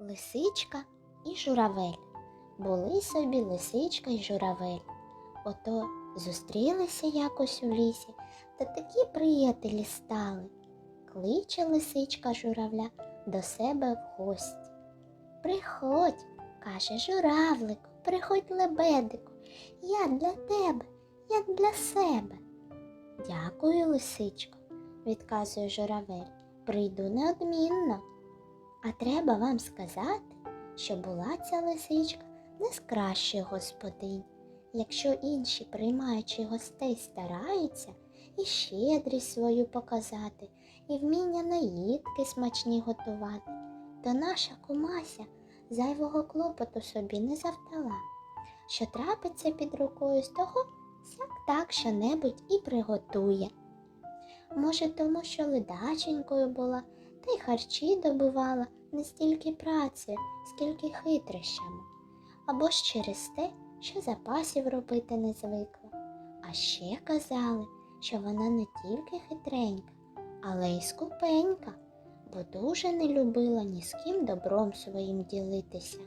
Лисичка і журавель. Були собі лисичка і журавель. Ото зустрілися якось у лісі, та такі приятелі стали. Кличе лисичка журавля до себе в гості. Приходь, каже журавлику, приходь лебедику, я для тебе, як для себе. Дякую, лисичко, відказує журавель. Прийду неодмінно. А треба вам сказати, що була ця лисичка не з кращих господинь. Якщо інші, приймаючи гостей, стараються і щедрість свою показати, і вміння наїдки смачні готувати, то наша кумася зайвого клопоту собі не завдала. Що трапиться під рукою з того, сяк так що-небудь і приготує. Може, тому що ледаченькою була, та й харчі добувала не стільки праці, скільки хитрощами, або ж через те, що запасів робити не звикла. А ще казали, що вона не тільки хитренька, але й скупенька, бо дуже не любила ні з ким добром своїм ділитися.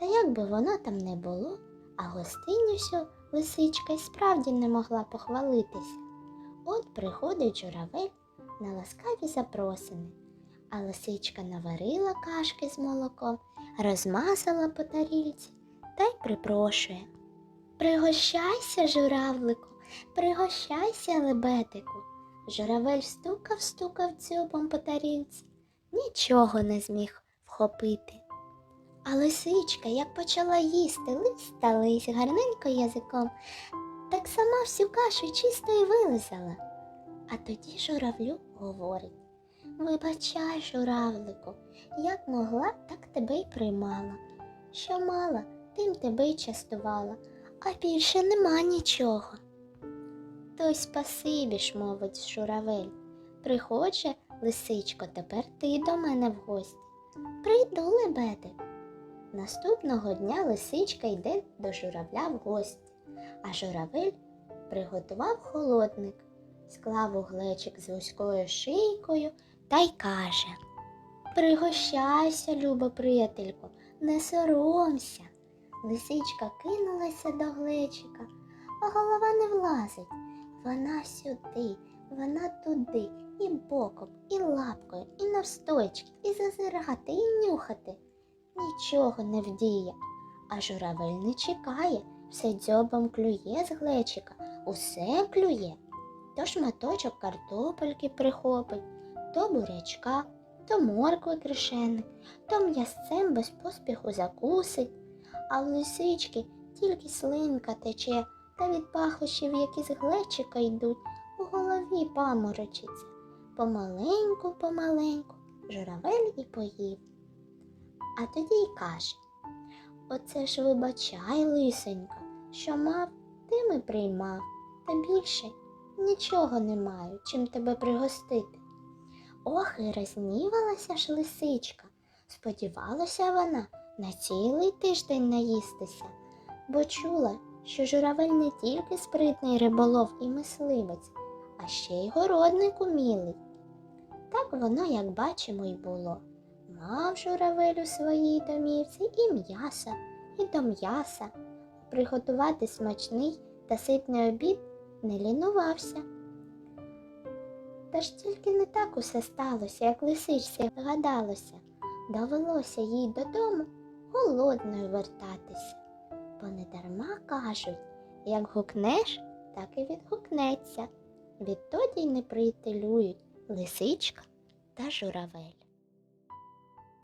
Та як би воно там не було, а гостинюсю лисичка й справді не могла похвалитися. От приходить журавель на ласкаві запросини, а лисичка наварила кашки з молоком, розмазала по тарільці та й припрошує. Пригощайся, журавлику, пригощайся, лебедику. Журавель стукав, стукав дзьобом по тарілці, нічого не зміг вхопити. А лисичка, як почала їсти лист та лись гарненько язиком, так сама всю кашу чисто й вилизала. А тоді журавлю говорить Вибачай, журавлику, як могла, так тебе й приймала. Що мала, тим тебе й частувала, а більше нема нічого. То й спасибі ж, мовить журавель. Приходже, лисичко, тепер ти до мене в гості. Прийду, лебедик. Наступного дня лисичка йде до журавля в гості, а журавель приготував холодник, склав у глечик з вузькою шийкою та й каже Пригощайся, любо приятелько, не соромся. Лисичка кинулася до глечика, а голова не влазить. Вона сюди, вона туди, і боком, і лапкою, і навстойчки, і зазирати, і нюхати. Нічого не вдіє, а журавель не чекає, все дзьобом клює з глечика, усе клює. То шматочок картопельки прихопить, то бурячка, то моркви кришеник, то м'ясцем без поспіху закусить, а в лисички тільки слинка тече, та від пахощів, які з глечика йдуть, у голові паморочиться. Помаленьку, помаленьку, журавель і поїв. А тоді й каже Оце ж вибачай, лисенька, що мав, тим і приймав, та більше нічого не маю, чим тебе пригостити. Ох, і рознівалася ж лисичка. Сподівалася вона на цілий тиждень наїстися, бо чула, що журавель не тільки спритний риболов і мисливець, а ще й городник умілий. Так воно, як бачимо, й було. Мав журавель у своїй домівці і м'яса, і до м'яса. Приготувати смачний та ситний обід не лінувався. Та ж тільки не так усе сталося, як лисичці гадалося. Довелося їй додому голодною вертатися. Бо не дарма кажуть, як гукнеш, так і відгукнеться. Відтоді й не приятелюють лисичка та журавель.